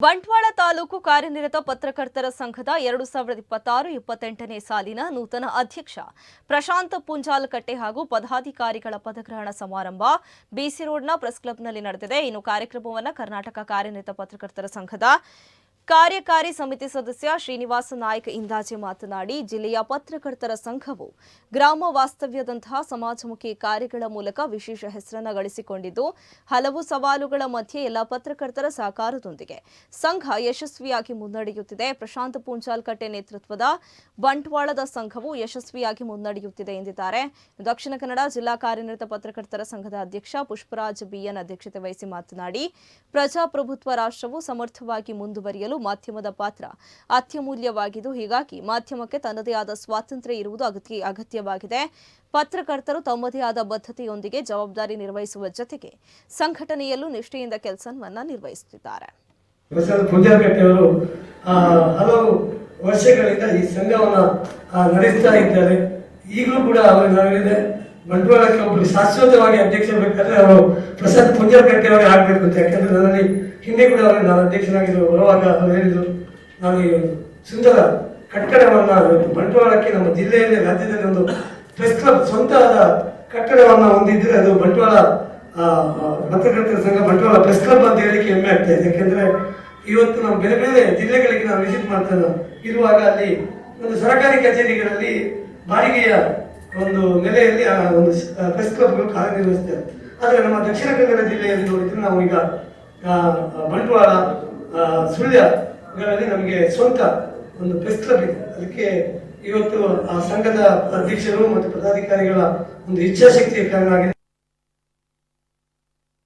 ಬಂಟ್ವಾಳ ತಾಲೂಕು ಕಾರ್ಯನಿರತ ಪತ್ರಕರ್ತರ ಸಂಘದ ಎರಡು ಸಾವಿರದ ಇಪ್ಪತ್ತಾರು ಇಪ್ಪತ್ತೆಂಟನೇ ಸಾಲಿನ ನೂತನ ಅಧ್ಯಕ್ಷ ಪ್ರಶಾಂತ್ ಪುಂಜಾಲಕಟ್ಟೆ ಹಾಗೂ ಪದಾಧಿಕಾರಿಗಳ ಪದಗ್ರಹಣ ಸಮಾರಂಭ ಬಿಸಿ ರೋಡ್ನ ಪ್ರೆಸ್ ಕ್ಲಬ್ನಲ್ಲಿ ನಡೆದಿದೆ. ಇನ್ನು ಕಾರ್ಯಕ್ರಮವನ್ನು ಕರ್ನಾಟಕ ಕಾರ್ಯನಿರತ ಪತ್ರಕರ್ತರ ಸಂಘದ ಕಾರ್ಯಕಾರಿ ಸಮಿತಿ ಸದಸ್ಯ ಶ್ರೀನಿವಾಸ ನಾಯ್ಕ ಇಂದಾಜೆ ಮಾತನಾಡಿ, ಜಿಲ್ಲೆಯ ಪತ್ರಕರ್ತರ ಸಂಘವು ಗ್ರಾಮ ವಾಸ್ತವ್ಯದಂತಹ ಸಮಾಜಮುಖಿ ಕಾರ್ಯಗಳ ಮೂಲಕ ವಿಶೇಷ ಹೆಸರನ್ನು ಗಳಿಸಿಕೊಂಡಿದ್ದು, ಹಲವು ಸವಾಲುಗಳ ಮಧ್ಯೆ ಎಲ್ಲ ಪತ್ರಕರ್ತರ ಸಹಕಾರದೊಂದಿಗೆ ಸಂಘ ಯಶಸ್ವಿಯಾಗಿ ಮುನ್ನಡೆಯುತ್ತಿದೆ. ಪ್ರಶಾಂತ್ ಪೂಂಚಾಲ್ಕಟ್ಟೆ ನೇತೃತ್ವದ ಬಂಟ್ವಾಳದ ಸಂಘವು ಯಶಸ್ವಿಯಾಗಿ ಮುನ್ನಡೆಯುತ್ತಿದೆ ಎಂದಿದ್ದಾರೆ. ದಕ್ಷಿಣ ಕನ್ನಡ ಜಿಲ್ಲಾ ಕಾರ್ಯನಿರತ ಪತ್ರಕರ್ತರ ಸಂಘದ ಅಧ್ಯಕ್ಷ ಪುಷ್ಪರಾಜ್ ಬಿಎನ್ ಅಧ್ಯಕ್ಷತೆ ವಹಿಸಿ ಮಾತನಾಡಿ, ಪ್ರಜಾಪ್ರಭುತ್ವ ರಾಷ್ಟ್ರವು ಸಮರ್ಥವಾಗಿ ಮುಂದುವರಿಯಲು ಮಾಧ್ಯಮದ ಪಾತ್ರ ಅತ್ಯಮೂಲ್ಯವಾಗಿದ್ದು, ಹೀಗಾಗಿ ಮಾಧ್ಯಮಕ್ಕೆ ತನ್ನದೇ ಆದ ಸ್ವಾತಂತ್ರ್ಯ ಇರುವುದು ಅಗತ್ಯ, ಅಗತ್ಯವಾಗಿದೆ. ಪತ್ರಕರ್ತರು ತಮ್ಮದೇ ಆದ ಬದ್ಧತೆಯೊಂದಿಗೆ ಜವಾಬ್ದಾರಿ ನಿರ್ವಹಿಸುವ ಜೊತೆಗೆ ಸಂಘಟನೆಯಲ್ಲೂ ನಿಷ್ಠೆಯಿಂದ ಕೆಲಸವನ್ನ ನಿರ್ವಹಿಸುತ್ತಿದ್ದಾರೆ. ಅವರು ಹಲವು ವರ್ಷಗಳಿಂದ ಈ ಸಂಘವನ್ನ ನಡೆಸ್ತಾ ಇದ್ದಾರೆ. ಈಗಲೂ ಕೂಡ ಅವರಿಗೆ ನಾವಿದೆ ಬಂಟ್ವಾಳಕ್ಕೆ ಒಬ್ಬರು ಶಾಶ್ವತವಾಗಿ ಅಧ್ಯಕ್ಷ ಬೇಕಾದ್ರೆ ಅವರು ಪ್ರಸಾದ್ ಪೂಜಾರ್ಕಟ್ಟೆ ಅವರೇ ಆಗ್ಬೇಕು ಅಂತ. ಯಾಕಂದ್ರೆ ನನ್ನಲ್ಲಿ ಹಿಂದೆ ಕೂಡ ಅವರು ನಾನು ಅಧ್ಯಕ್ಷನಾಗಿದ್ದು ಬರುವಾಗ ಅವರು ಹೇಳಿದ್ರು, ನಾನು ಈ ಒಂದು ಸುಂದರ ಕಟ್ಟಡವನ್ನು ಬಂಟ್ವಾಳಕ್ಕೆ ನಮ್ಮ ಜಿಲ್ಲೆಯಲ್ಲಿ ರಾಜ್ಯದಲ್ಲಿ ಒಂದು ಪ್ರೆಸ್ ಕ್ಲಬ್ ಸ್ವಂತವಾದ ಕಟ್ಟಡವನ್ನ ಹೊಂದಿದ್ರೆ ಅದು ಬಂಟ್ವಾಳ ಪತ್ರಕರ್ತರ ಸಂಘ ಬಂಟ್ವಾಳ ಪ್ರೆಸ್ ಕ್ಲಬ್ ಅಂತ ಹೇಳಿಕೆ ಹೆಮ್ಮೆ ಆಗ್ತಾ ಇದೆ. ಯಾಕೆಂದ್ರೆ ಇವತ್ತು ನಾವು ಬೇರೆ ಬೇರೆ ಜಿಲ್ಲೆಗಳಿಗೆ ನಾವು ವಿಸಿಟ್ ಮಾಡ್ತಾ ಇರುವಾಗ ಅಲ್ಲಿ ಒಂದು ಸರ್ಕಾರಿ ಕಚೇರಿಗಳಲ್ಲಿ ಬಾಡಿಗೆಯ ಒಂದು ನೆಲೆಯಲ್ಲಿ ಆ ಒಂದು ಪ್ರೆಸ್ ಕ್ಲಬ್ಗಳು ಕಾರ್ಯನಿರ್ವಹಿಸ್ತೇವೆ ಆದರೆ ನಮ್ಮ ದಕ್ಷಿಣ ಕನ್ನಡ ಜಿಲ್ಲೆಯಲ್ಲಿ ನೋಡಿದ್ರೆ ನಾವು ಈಗ ಬಂಟ್ವಾಳ ಸುಳ್ಯಗಳಲ್ಲಿ ನಮಗೆ ಸ್ವಂತ ಒಂದು ಪ್ರೆಸ್ ಕ್ಲಬ್ ಇದೆ. ಅದಕ್ಕೆ ಇವತ್ತು ಆ ಸಂಘದ ಅಧ್ಯಕ್ಷರು ಮತ್ತು ಪದಾಧಿಕಾರಿಗಳ ಒಂದು ಇಚ್ಛಾಶಕ್ತಿಯ ಕಾರಣ ಆಗಿದೆ.